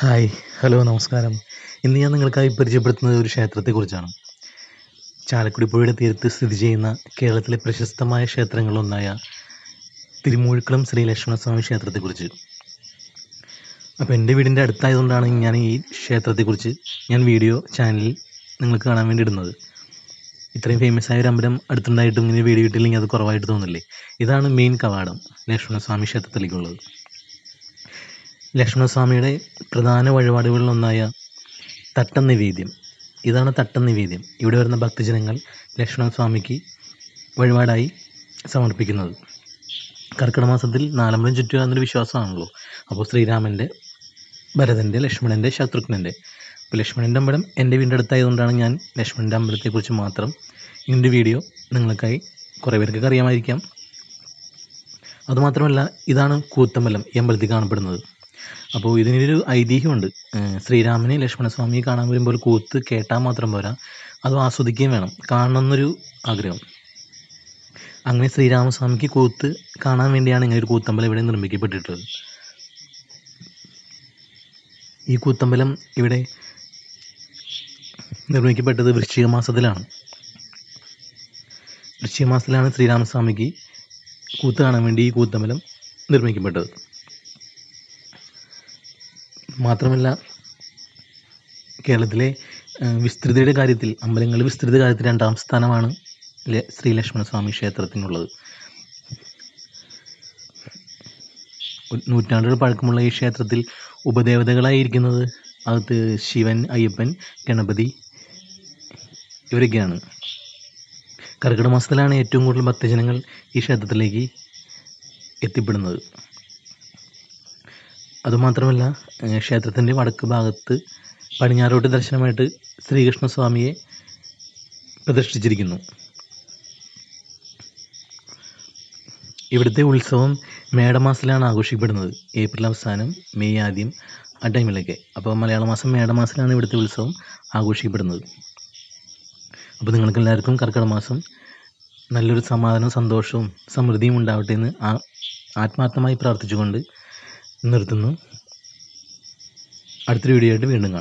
Hi hello നമസ്കാരം. ഇന്ന് ഞാൻ നിങ്ങൾക്കായി പരിചയപ്പെടുത്തുന്നത് ഒരു ക്ഷേത്രത്തെക്കുറിച്ചാണ്. ചാലക്കുടി പുഴയുടെ തീരത്ത് സ്ഥിതി ചെയ്യുന്ന കേരളത്തിലെ പ്രശസ്തമായ ക്ഷേത്രങ്ങളിലൊന്നായ തിരുമൂഴിക്കുളം ശ്രീ ലക്ഷ്മണസ്വാമി ക്ഷേത്രത്തെക്കുറിച്ച്. അപ്പോൾ എന്റെ വീടിന്റെ അടുത്തായതുകൊണ്ടാണ് ഞാൻ ഈ ക്ഷേത്രത്തെക്കുറിച്ച് ഞാൻ വീഡിയോ ചാനലിൽ നിങ്ങൾക്ക് കാണാൻ വേണ്ടി ഇടുന്നത്. ഇത്രയും ഫേമസ് ആയ ഒരു അമ്പലം അടുത്തുണ്ടായിട്ടും ഇങ്ങനെ വീഡിയോ ഇട്ടില്ലെങ്കിൽ അത് കുറവായിട്ട് തോന്നില്ലേ? ഇതാണ് മെയിൻ കവാടം ലക്ഷ്മണസ്വാമി ക്ഷേത്രത്തിലേക്കുള്ളത്. ലക്ഷ്മണസ്വാമിയുടെ പ്രധാന വഴിപാടുകളിലൊന്നായ തട്ടം നിവേദ്യം ഇതാണ് തട്ടം നിവേദ്യം ഇവിടെ വരുന്ന ഭക്തജനങ്ങൾ ലക്ഷ്മണസ്വാമിക്ക് വഴിപാടായി സമർപ്പിക്കുന്നത്. കർക്കിടക മാസത്തിൽ നാലമ്പലം ചുറ്റുക എന്നൊരു വിശ്വാസമാണല്ലോ. അപ്പോൾ ശ്രീരാമന്റെ ഭരതന്റെ ലക്ഷ്മണന്റെ ശത്രുഘ്നന്റെ അപ്പോൾ ലക്ഷ്മണന്റെ അമ്പലം എന്റെ വീടിന്റെ അടുത്തായതുകൊണ്ടാണ് ഞാൻ ലക്ഷ്മണന്റെ അമ്പലത്തെക്കുറിച്ച് മാത്രം ഇതിന്റെ വീഡിയോ നിങ്ങൾക്കായി കുറേ പേർക്കൊക്കെ അറിയാമായിരിക്കാം. അതുമാത്രമല്ല ഇതാണ് കൂത്തമ്പലം ഈ അമ്പലത്തിൽ കാണപ്പെടുന്നത്. അപ്പോൾ ഇതിനൊരു ഐതിഹ്യമുണ്ട്. ശ്രീരാമനെ ലക്ഷ്മണസ്വാമിയെ കാണാൻ വരുമ്പോൾ കൂത്ത് കേട്ടാൽ മാത്രം പോരാ. അത് ആസ്വദിക്കുകയും വേണം. കാണണമെന്നൊരു ആഗ്രഹം. അങ്ങനെ ശ്രീരാമസ്വാമിക്ക് കൂത്ത് കാണാൻ വേണ്ടിയാണ് ഇങ്ങനെ ഒരു കൂത്തമ്പലം ഇവിടെ നിർമ്മിക്കപ്പെട്ടിട്ടുള്ളത്. ഈ കൂത്തമ്പലം ഇവിടെ നിർമ്മിക്കപ്പെട്ടത് വൃശ്ചിക മാസത്തിലാണ്. വൃശ്ചിക മാസത്തിലാണ് ശ്രീരാമസ്വാമിക്ക് കൂത്ത് കാണാൻ വേണ്ടി ഈ കൂത്തമ്പലം നിർമ്മിക്കപ്പെട്ടത്. മാത്രമല്ല കേരളത്തിലെ വിസ്തൃതിയുടെ കാര്യത്തിൽ അമ്പലങ്ങളുടെ വിസ്തൃത കാര്യത്തിൽ രണ്ടാം സ്ഥാനമാണ് ശ്രീ ലക്ഷ്മണസ്വാമി ക്ഷേത്രത്തിനുള്ളത്. നൂറ്റാണ്ടുകൾ പഴക്കമുള്ള ഈ ക്ഷേത്രത്തിൽ ഉപദേവതകളായിരിക്കുന്നത് അകത്ത് ശിവൻ അയ്യപ്പൻ ഗണപതി ഇവരൊക്കെയാണ്. കർക്കിടക മാസത്തിലാണ് ഏറ്റവും കൂടുതൽ ഭക്തജനങ്ങൾ ഈ ക്ഷേത്രത്തിലേക്ക് എത്തിപ്പെടുന്നത്. അതുമാത്രമല്ല ക്ഷേത്രത്തിന്റെ വടക്ക് ഭാഗത്ത് പടിഞ്ഞാറോട്ട് ദർശനമായിട്ട് ശ്രീകൃഷ്ണസ്വാമിയെ പ്രതിഷ്ഠിച്ചിരിക്കുന്നു. ഇവിടുത്തെ ഉത്സവം മേടമാസത്തിലാണ് ആഘോഷിക്കപ്പെടുന്നത്. ഏപ്രിൽ അവസാനം മെയ് ആദ്യം ആ ടൈമിലൊക്കെ. അപ്പോൾ മലയാള മാസം മേടമാസത്തിലാണ് ഇവിടുത്തെ ഉത്സവം ആഘോഷിക്കപ്പെടുന്നത്. അപ്പോൾ നിങ്ങൾക്ക് എല്ലാവർക്കും കർക്കിടക മാസം നല്ലൊരു സമാധാനവും സന്തോഷവും സമൃദ്ധിയും ഉണ്ടാവട്ടെ എന്ന് ആത്മാർത്ഥമായി പ്രാർത്ഥിച്ചുകൊണ്ട് നിർത്തുന്നു. അടുത്തൊരു വീഡിയോ ആയിട്ട് വീണ്ടും കാണാം.